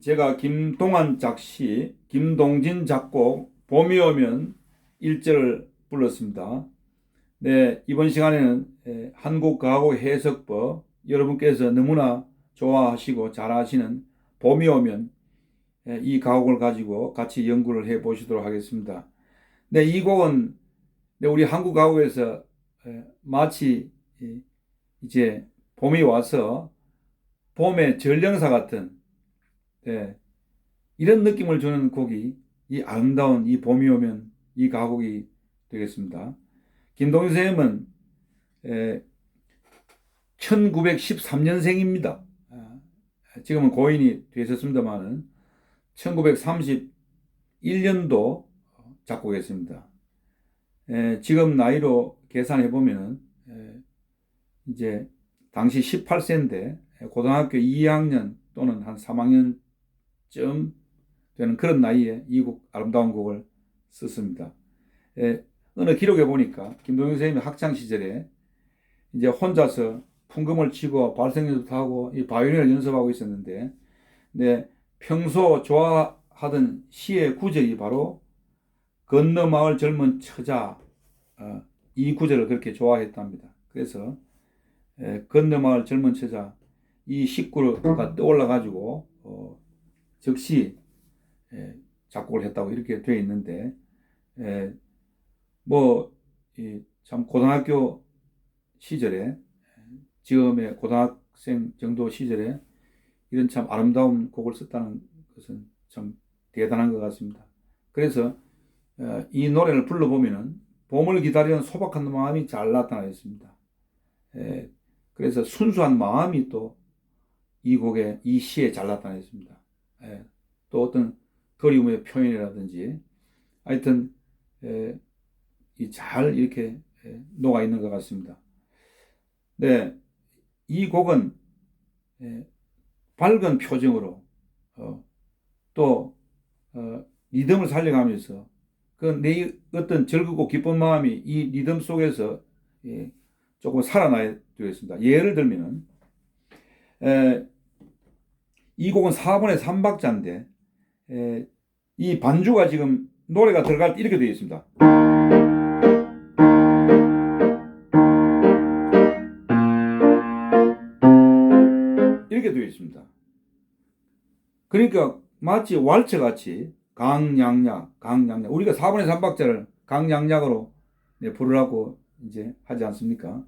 제가 김동환 작시, 김동진 작곡, 봄이 오면 일절을 불렀습니다. 네, 이번 시간에는 에, 한국 가곡 해석법 여러분께서 너무나 좋아하시고 잘 아시는 봄이 오면 에, 이 가곡을 가지고 같이 연구를 해 보시도록 하겠습니다. 네, 이 곡은 네, 우리 한국 가곡에서 에, 마치 이- 이제 봄이 와서 봄의 전령사 같은 네, 이런 느낌을 주는 곡이 이 아름다운 이 봄이 오면 이 가곡이 되겠습니다. 김동희 선생님은 1913년생입니다. 아, 지금은 고인이 되셨습니다만은 1931년도 작곡했습니다. 에, 지금 나이로 계산해 보면은 에, 이제 당시 18세인데 고등학교 2학년 또는 한 3학년 쯤 되는 그런 나이에 이 곡 아름다운 곡을 썼습니다. 에, 어느 기록에 보니까 김동현 선생님이 학창 시절에 이제 혼자서 풍금을 치고 발성 연습하고 이 바이올린을 연습하고 있었는데, 네, 평소 좋아하던 시의 구절이 바로 건너 마을 젊은 처자 어, 이 구절을 그렇게 좋아했답니다. 그래서 에, 건너 마을 젊은 처자 이 식구가 떠올라 가지고 어, 즉시 에, 작곡을 했다고 이렇게 되어 있는데 에, 뭐참 고등학교 시절에 지금의 고등학생 정도 시절에 이런 참 아름다운 곡을 썼다는 것은 참 대단한 것 같습니다. 그래서 어, 이 노래를 불러보면은 봄을 기다리는 소박한 마음이 잘 나타나 있습니다. 에, 그래서 순수한 마음이 또 이 곡에 이 시에 잘 나타나 있습니다. 에, 또 어떤 그리움의 표현이라든지 하여튼 에, 이잘 이렇게 에, 녹아 있는 것 같습니다. 네, 이 곡은 에, 밝은 표정으로 어, 또 어, 리듬을 살려가면서 그내 어떤 즐겁고 기쁜 마음이 이 리듬 속에서 예, 조금 살아나야 되겠습니다. 예를 들면은 에, 이 곡은 4분의 3박자인데 에, 이 반주가 지금 노래가 들어갈 때 이렇게 되어 있습니다. 이렇게 되어 있습니다. 그러니까 마치 왈츠 같이 강양약, 강양약. 우리가 4분의 3박자를 강양약으로 네, 부르라고 이제 하지 않습니까?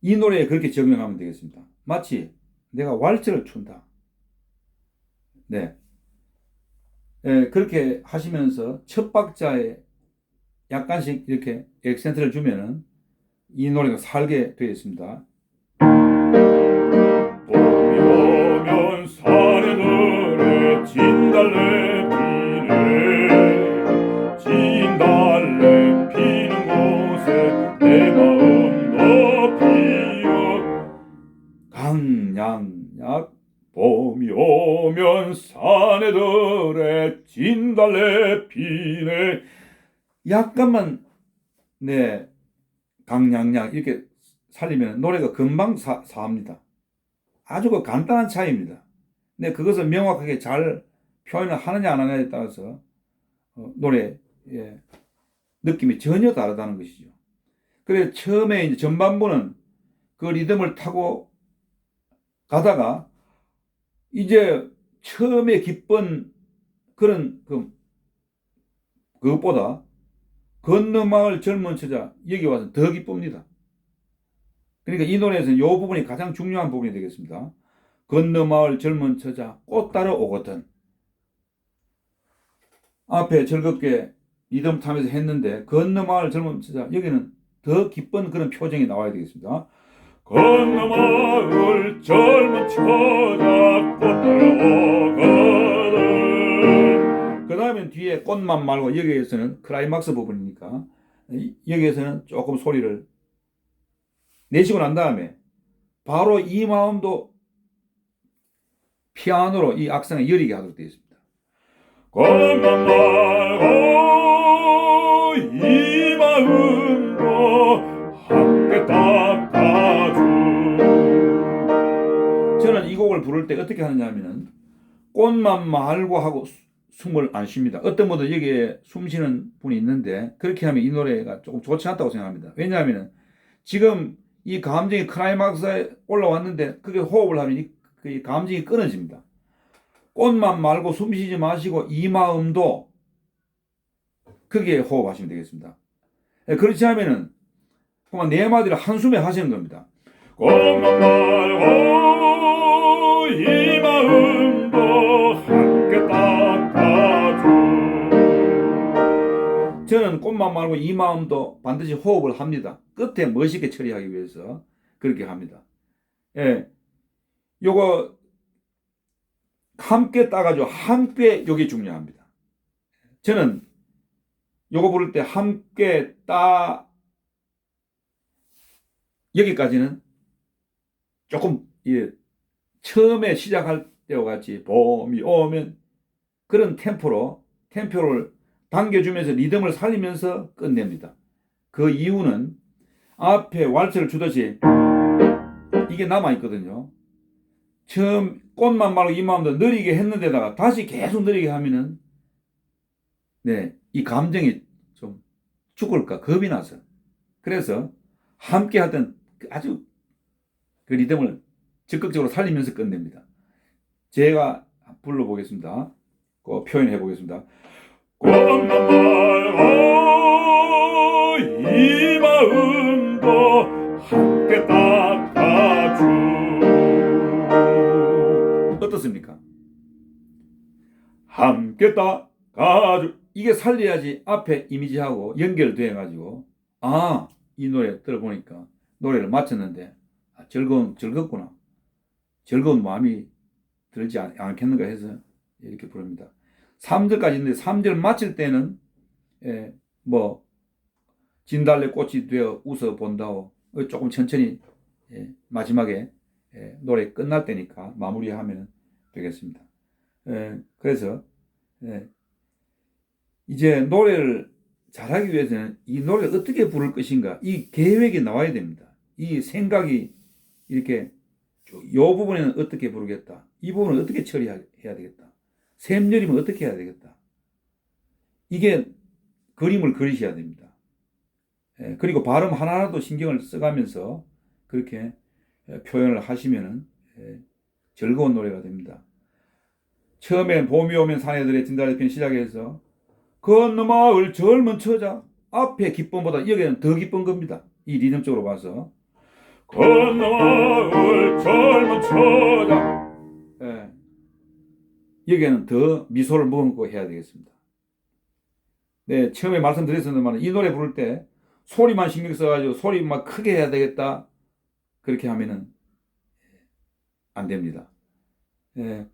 이 노래에 그렇게 적용하면 되겠습니다. 마치 내가 왈츠를 춘다. 네. 예, 그렇게 하시면서 첫 박자에 약간씩 이렇게 액센트를 주면은 이 노래가 살게 되어 있습니다. 피어 강양약 봄이 오면 사내들의 진달래 피네 약간만 네 강양양 이렇게 살리면 노래가 금방 사, 사합니다. 아주 그 간단한 차이입니다. 근데 그것을 명확하게 잘 표현을 하느냐 안 하느냐에 따라서 어, 노래 예, 느낌이 전혀 다르다는 것이죠. 그래서 처음에 이제 전반부는 그 리듬을 타고 가다가 이제 처음에 기쁜 그런 그 그것보다 건너 마을 젊은 처자 여기 와서 더 기쁩니다. 그러니까 이 노래에서는 이 부분이 가장 중요한 부분이 되겠습니다. 건너 마을 젊은 처자 꽃 따러 오거든. 앞에 즐겁게 리듬 타면서 했는데 건너 마을 젊은 처자 여기는 더 기쁜 그런 표정이 나와야 되겠습니다. 건너 마을 젊은 처자 꽃 따라오거든 그 다음에 뒤에 꽃만 말고 여기에서는 클라이막스 부분이니까 이- 여기에서는 조금 소리를 내쉬고 난 다음에 바로 이 마음도 피아노로 이 악상에 열리게 하도록 되어 있습니다. 건너 말고 이 마음 곡을 부를 때 어떻게 하느냐 하면은 꽃만 말고 하고 수- 숨을 안 쉽니다. 어떤 분들 여기에 숨 쉬는 분이 있는데 그렇게 하면 이 노래가 조금 좋지 않다고 생각합니다. 왜냐하면 지금 이 감정이 클라이막스에 올라왔는데 그게 호흡을 하면 이, 그 감정이 끊어집니다. 꽃만 말고 숨 쉬지 마시고 이 마음도 크게 호흡하시면 되겠습니다. 예, 그렇지 않으면은 그만 네 마디를 한숨에 하시는 겁니다. 꽃만 말고 저는 꽃만 말고 이 마음도 반드시 호흡을 합니다. 끝에 멋있게 처리하기 위해서 그렇게 합니다. 예. 요거 함께 따가지고 함께 요게 중요합니다. 저는 요거 부를 때 함께 따 여기까지는 조금 예, 처음에 시작할 때와 같이 봄이 오면 그런 템포로 템포를 당겨주면서 리듬을 살리면서 끝냅니다. 그 이유는 앞에 왈츠를 주듯이 이게 남아있거든요. 처음 꽃만 말고 이 마음도 느리게 했는데다가 다시 계속 느리게 하면은 네, 이 감정이 좀 죽을까 겁이 나서 그래서 함께 하던 그 아주 그 리듬을 적극적으로 살리면서 끝냅니다. 제가 불러보겠습니다. 그 표현해 보겠습니다. 말고 이 마음도 함께 닦아줘 어떻습니까? 함께 닦아줘 이게 살려야지 앞에 이미지하고 연결돼 가지고 아, 이 노래 들어보니까 노래를 마쳤는데 아, 즐거운 즐겁구나. 즐거운 마음이 들지 않, 않겠는가 해서 이렇게 부릅니다. 3절까지 있는데 3절 마칠 때는 예, 뭐 진달래 꽃이 되어 웃어 본다오. 어, 조금 천천히 예, 마지막에 예, 노래 끝날 때니까 마무리하면 되겠습니다. 예, 그래서 예, 이제 노래를 잘하기 위해서는 이 노래를 어떻게 부를 것인가 이 계획이 나와야 됩니다. 이 생각이 이렇게 쭉, 요 부분에는 어떻게 부르겠다. 이 부분은 어떻게 처리해야 되겠다. 샘열이면 어떻게 해야 되겠다. 이게 그림을 그리셔야 됩니다. 예, 그리고 발음 하나라도 신경을 써가면서 그렇게 예, 표현을 하시면은 예, 즐거운 노래가 됩니다. 처음에 봄이 오면 사내들의 진달래편 시작해서 건너 마을 젊은 처자 앞에 기쁨보다 여기는 더 기쁜 겁니다. 이 리듬적으로 봐서 건너 마을 젊은 처자 예. 여기에는 더 미소를 머금고 해야 되겠습니다. 네, 처음에 말씀드렸었지만 이 노래 부를 때 소리만 신경 써가지고 소리 막 크게 해야 되겠다 그렇게 하면은 안 됩니다. 예.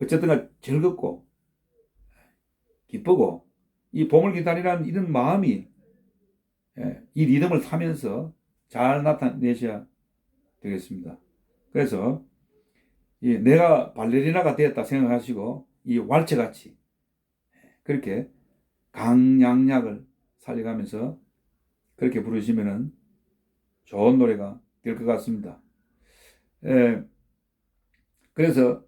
어쨌든 즐겁고 기쁘고 이 봄을 기다리라는 이런 마음이 예, 이 리듬을 타면서 잘 나타내셔야 되겠습니다. 그래서 이 내가 발레리나가 되었다 생각하시고 이 왈츠같이 그렇게 강약약을 살려가면서 그렇게 부르시면은 좋은 노래가 될 것 같습니다. 예, 그래서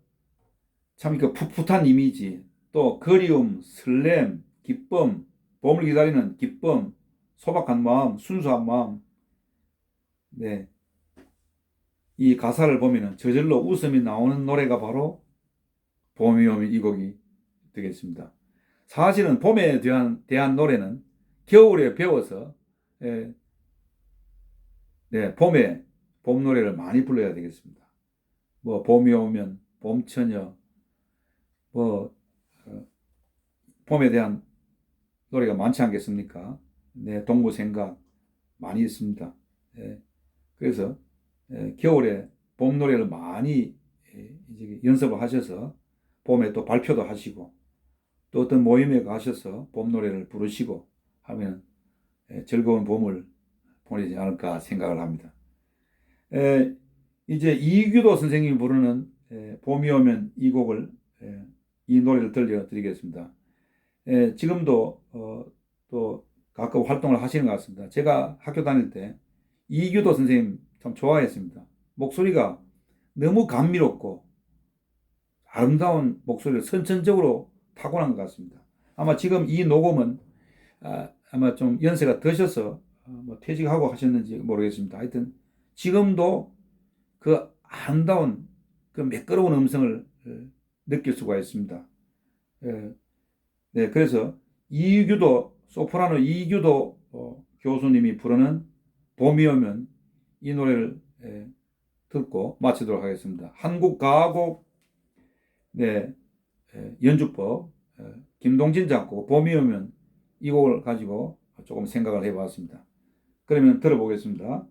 참 그 풋풋한 이미지, 또 그리움, 설렘, 기쁨, 봄을 기다리는 기쁨, 소박한 마음, 순수한 마음, 네. 이 가사를 보면은 저절로 웃음이 나오는 노래가 바로 봄이 오면 이 곡이 되겠습니다. 사실은 봄에 대한, 대한 노래는 겨울에 배워서 예, 네, 봄에 봄 노래를 많이 불러야 되겠습니다. 뭐 봄이 오면 봄처녀 뭐 어, 봄에 대한 노래가 많지 않겠습니까? 네, 동무 생각 많이 있습니다. 예, 그래서 예, 겨울에 봄 노래를 많이 연습을 하셔서 봄에 또 발표도 하시고 또 어떤 모임에 가셔서 봄 노래를 부르시고 하면 예, 즐거운 봄을 보내지 않을까 생각을 합니다. 에, 이제 이규도 선생님이 부르는 에, 봄이 오면 이 곡을 에, 이 노래를 들려드리겠습니다. 에, 지금도 어, 또 가끔 활동을 하시는 것 같습니다. 제가 학교 다닐 때 이규도 선생님 참 좋아했습니다. 목소리가 너무 감미롭고 아름다운 목소리를 선천적으로 타고난 것 같습니다. 아마 지금 이 녹음은 아, 아마 좀 연세가 드셔서 어, 뭐 퇴직하고 하셨는지 모르겠습니다. 하여튼 지금도 그 아름다운 그 매끄러운 음성을 어, 느낄 수가 있습니다. 예. 네, 그래서 이규도 소프라노 이규도 어, 교수님이 부르는 봄이 오면 이 노래를 예, 듣고 마치도록 하겠습니다. 한국 가곡 네, 예, 연주법 예, 김동진 작곡 봄이 오면 이 곡을 가지고 조금 생각을 해봤습니다. 그러면 들어보겠습니다.